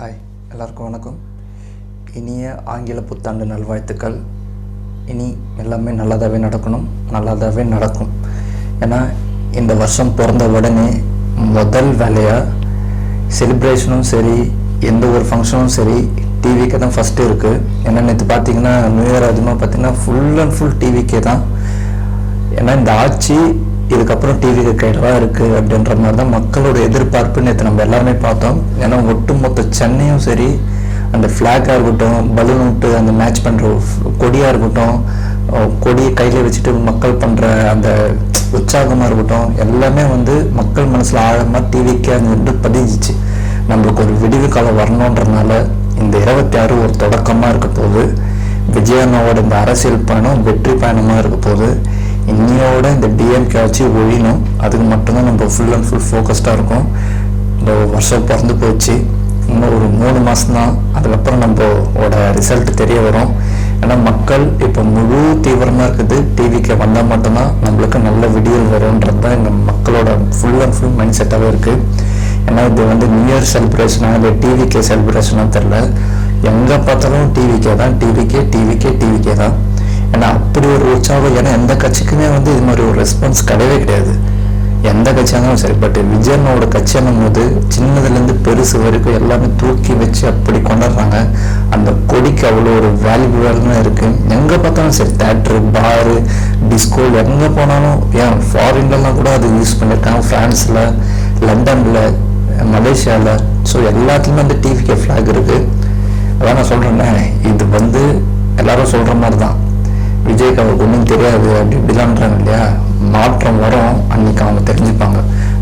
Hi எல்லாருக்கும் வணக்கம். இனிய ஆங்கில புத்தாண்டு நல்வாழ்த்துக்கள். இனி எல்லாமே நல்லதாகவே நடக்கணும் நல்லதாகவே நடக்கும். ஏன்னா இந்த வருஷம் பிறந்த உடனே முதல் வேலையாக செலிப்ரேஷனும் சரி எந்த ஒரு ஃபங்க்ஷனும் சரி டிவிக்கே தான் ஃபஸ்ட்டு இருக்குது ஏன்னா நேற்று பார்த்தீங்கன்னா நியூ இயர் அதிகமாக பார்த்தீங்கன்னா ஃபுல் அண்ட் ஃபுல் டிவிக்கே தான். ஏன்னா இந்த ஆட்சி இதுக்கப்புறம் டிவிக்கு கையில் இருக்குது அப்படின்ற மாதிரி தான் மக்களோட எதிர்பார்ப்பு நேற்று நம்ம எல்லாருமே பார்த்தோம். ஏன்னா ஒட்டுமொத்த சென்னையும் சரி அந்த ஃப்ளாகாக இருக்கட்டும் பலூன் விட்டு அந்த மேட்ச் பண்ணுற கொடியாக இருக்கட்டும் கொடியை கையில் வச்சுட்டு மக்கள் பண்ணுற அந்த உற்சாகமாக இருக்கட்டும் எல்லாமே வந்து மக்கள் மனசில் ஆழமாக டிவிக்கே அது வந்து பதிஞ்சிச்சு. நம்மளுக்கு ஒரு விடிவு காலம் வரணுன்றனால இந்த இருபத்தி ஆறு ஒரு தொடக்கமாக இருக்க போகுது. விஜயண்ணாவோட இந்த அரசியல் பயணம் வெற்றி பயணமாக இருக்க போகுது. இன்னையோட இந்த டிஎம்கே ஆட்சி ஒழியணும். அதுக்கு மட்டும்தான் நம்ம ஃபுல் அண்ட் ஃபுல் ஃபோக்கஸ்டாக இருக்கும். இந்த வருஷம் பிறந்து போச்சு. இன்னும் ஒரு மூணு மாதம் தான் அதுக்கப்புறம் நம்மளோட ரிசல்ட் தெரிய வரும். ஏன்னா மக்கள் இப்போ முழு தீவிரமாக இருக்குது. டிவிக்கு வந்தால் மட்டும்தான் நம்மளுக்கு நல்ல விடியல் வரும்ன்றது தான் எங்கள் மக்களோட ஃபுல் அண்ட் ஃபுல் மைண்ட் செட்டாகவே இருக்குது ஏன்னா இது வந்து நியூ இயர் செலிப்ரேஷனாக இல்லை டிவிக்கே செலிப்ரேஷனாக தெரில எங்கே பார்த்தாலும் டிவிக்கே தான். டிவிக்கே டிவிக்கே டிவிக்கே தான். ஏன்னா அப்படி ஒரு உற்சாகம் ஏன்னா எந்த கட்சிக்குமே வந்து இது மாதிரி ஒரு ரெஸ்பான்ஸ் கிடையவே கிடையாது. எந்த கட்சியாக இருந்தாலும் சரி பட் விஜயனோட கட்சியானும் போது சின்னதுலேருந்து பெருசு வரைக்கும் எல்லாமே தூக்கி வச்சு அப்படி கொண்டாடுறாங்க. அந்த கொடிக்கு அவ்வளோ ஒரு வேல்யூபிளாக இருக்குது எங்கே பார்த்தாலும் சரி தேட்ரு பாரு டிஸ்கோ எங்கே போனாலும் ஏன் ஃபாரின்லலாம் கூட அது யூஸ் பண்ணியிருக்காங்க. ஃப்ரான்ஸில் லண்டனில் மலேசியாவில் ஸோ எல்லாத்துலேயுமே அந்த டிவிகே ஃப்ளாக் இருக்குது அதான் நான் சொல்கிறேன்னே இது வந்து எல்லாரும் சொல்கிற மாதிரி தான். விஜய்க்கு அவருக்கு ஒன்றும் தெரியாது அப்படி இப்படிலான்றாங்க இல்லையா? மாற்றம் வரும். அன்னைக்கு அவங்க தெரிஞ்சுப்பாங்க.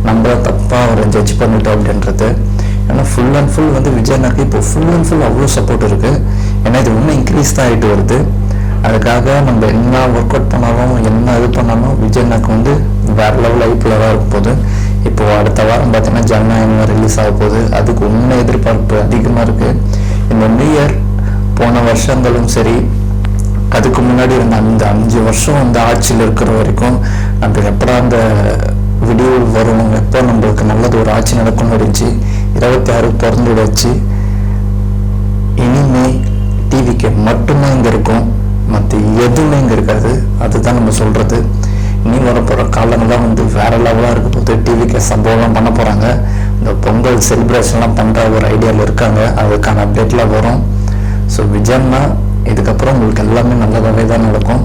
நம்ம தப்பாக அவரை ஜட்ஜ் பண்ணிட்டோம் அப்படின்றது. ஏன்னா ஃபுல் அண்ட் ஃபுல் வந்து விஜயனாக்கு இப்போ ஃபுல் அண்ட் ஃபுல் அவ்வளோ சப்போர்ட் இருக்குது ஏன்னா இது இன்னும் இன்க்ரீஸ் தான் ஆகிட்டு வருது. அதுக்காக நம்ம என்ன ஒர்க் அவுட் பண்ணாலும் என்ன இது பண்ணாலும் விஜயனாக்கு வந்து வேற லெவல் ஐப்பில் தான் இருக்க போகுது. இப்போ அடுத்த வாரம் பார்த்தீங்கன்னா ஜனநாயகம் ரிலீஸ் ஆக போகுது. அதுக்கு உண்மை எதிர்பார்ப்பு அதிகமாக இருக்குது இந்த நியூ இயர் போன வருஷங்களும் சரி அதுக்கு முன்னாடி இருந்த அந்த அஞ்சு வருஷம் அந்த ஆட்சியில் இருக்கிற வரைக்கும் நம்ம எப்படா அந்த விடிவு வரும்? எப்போ நம்மளுக்கு நல்லது ஒரு ஆட்சி நடக்கும்னு இருந்துச்சு இருபத்தி ஆறு பிறந்து வச்சு இனிமே டிவிக்கு மட்டும்தான் இங்கே இருக்கும். மற்ற எதுவுமே இங்கே இருக்காது. அதுதான் நம்ம சொல்கிறது இனி வரப்போகிற காலங்கள்லாம் வந்து வேற லெவலாக இருக்க போது டிவிக்கு சம்பவம்லாம் பண்ண போகிறாங்க இந்த பொங்கல் செலிப்ரேஷன்லாம் பண்ணுற ஒரு ஐடியாவில் இருக்காங்க. அதுக்கான அப்டேட்லாம் வரும். ஸோ விஜயம்னா இதுக்கப்புறம் உங்களுக்கு எல்லாமே நல்லதாகவே தான் நடக்கும்.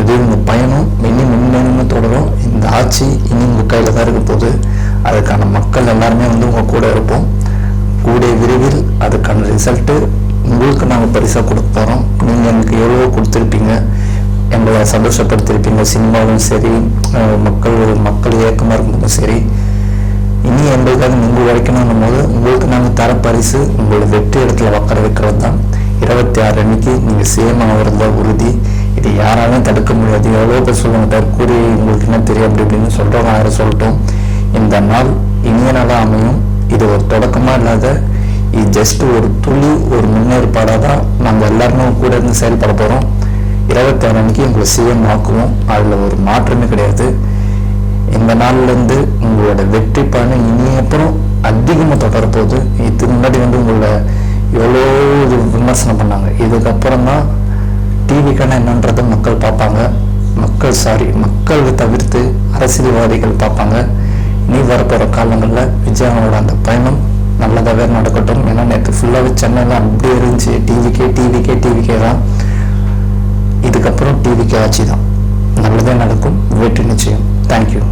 இது உங்கள் பயணம் இனி முன்னேறணும் தொடரும். இந்த ஆட்சி இனி உங்கள் கையில் தான் இருக்க போகுது. அதுக்கான மக்கள் எல்லாருமே வந்து உங்கள் கூட இருப்போம். கூடிய விரைவில் அதுக்கான ரிசல்ட்டு உங்களுக்கு நாங்கள் பரிசாக கொடுக்க போகிறோம் நீங்கள் எனக்கு எவ்வளோ கொடுத்துருப்பீங்க. எங்களை சந்தோஷப்படுத்திருப்பீங்க. சினிமாவும் சரி மக்கள் மக்கள் இயக்கமாக இருக்கும்போதும் சரி. இனி எங்களுக்காக நீங்கள் உழைக்கணும் போது உங்களுக்கு நாங்கள் தர பரிசு உங்களோட வெற்றி இடத்துல உட்கார வைக்கிறது தான் இருபத்தி ஆறு அன்னைக்கு நீங்கள் சேம் இருந்தால் உறுதி. இது யாராலும் தடுக்க முடியாது. எவ்வளோ பேர் சொல்லுவாங்க தற்கூரி உங்களுக்கு என்ன தெரியும்? அப்படி இப்படின்னு சொல்கிறவங்க யாரும் சொல்லட்டும். இந்த நாள் இனிய நாளாக அமையும். இது ஒரு தொடக்கமாக இல்லாத இது ஜஸ்ட் ஒரு துளி ஒரு முன்னேற்பாடாக தான் நாங்கள் எல்லாருமே கூட இருந்து செயல்பட போகிறோம் இருபத்தி ஆறு அன்னைக்கு உங்களை சிஎம் ஆக்குவோம். அதில் ஒரு மாற்றமே கிடையாது. இந்த நாள்லேருந்து உங்களோட வெற்றி பயணம் இனி அப்புறம் அதிகமாக தொடரப்போகுது இதுக்கு முன்னாடி வந்து உங்களை எவ்வளோ இது விமர்சனம் பண்ணாங்க. இதுக்கப்புறம் தான் டிவிக்கான என்னன்றதை மக்கள் பார்ப்பாங்க. மக்கள் சாரி மக்கள் தவிர்த்து அரசியல்வாதிகள் பார்ப்பாங்க. நீ வரப்போகிற காலங்களில் விஜயானோட அந்த பயணம் நல்லதாகவே நடக்கட்டும். ஏன்னா நேற்று ஃபுல்லாகவே சென்னையில் அப்படியே இருந்துச்சு. டிவிக்கே டிவிக்கே டிவிக்கே தான். இதுக்கப்புறம் டிவிக்கே ஆட்சி தான். நல்லதே நடக்கும். வெற்றி நிச்சயம். தேங்க்யூ